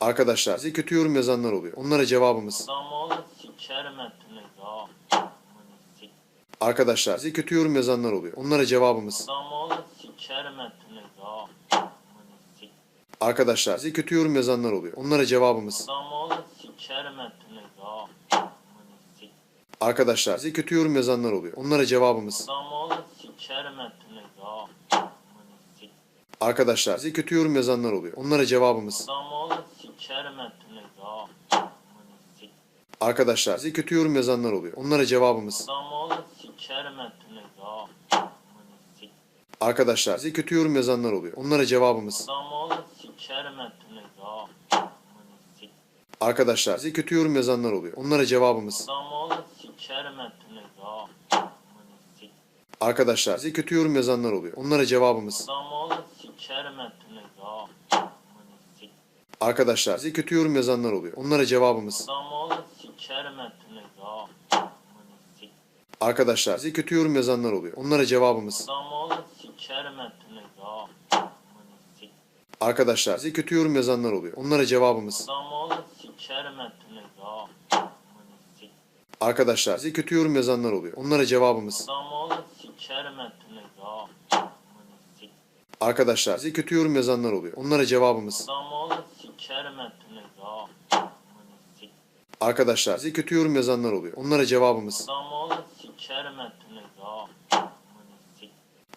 Arkadaşlar bize kötü yorum yazanlar oluyor. Onlara cevabımız. Arkadaşlar bize kötü yorum yazanlar oluyor. Onlara cevabımız. Arkadaşlar bize kötü yorum yazanlar oluyor. Onlara cevabımız. Arkadaşlar bize kötü yorum yazanlar oluyor. Onlara cevabımız. Arkadaşlar bize kötü yorum yazanlar oluyor. Onlara cevabımız. Arkadaşlar bize kötü yorum yazanlar oluyor. Onlara cevabımız. Arkadaşlar bize kötü yorum yazanlar oluyor. Onlara cevabımız. Arkadaşlar bize kötü yorum yazanlar oluyor. Onlara cevabımız. Arkadaşlar bize kötü yorum yazanlar oluyor. Onlara cevabımız. Arkadaşlar bize kötü yorum yazanlar oluyor. Onlara cevabımız. Arkadaşlar bize kötü yorum yazanlar oluyor. Onlara cevabımız. Arkadaşlar bize kötü yorum yazanlar oluyor. Onlara cevabımız. Arkadaşlar bize kötü yorum yazanlar oluyor. Onlara cevabımız. Arkadaşlar bize kötü yorum yazanlar oluyor. Onlara cevabımız. Arkadaşlar bize kötü yorum yazanlar oluyor. Onlara cevabımız.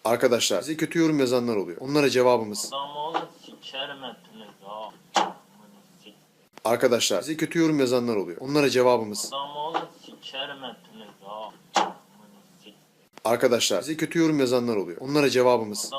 Arkadaşlar bize kötü yorum yazanlar oluyor. Onlara cevabımız. Arkadaşlar bize kötü yorum yazanlar oluyor. Onlara cevabımız. Arkadaşlar bize kötü yorum yazanlar oluyor. Onlara cevabımız.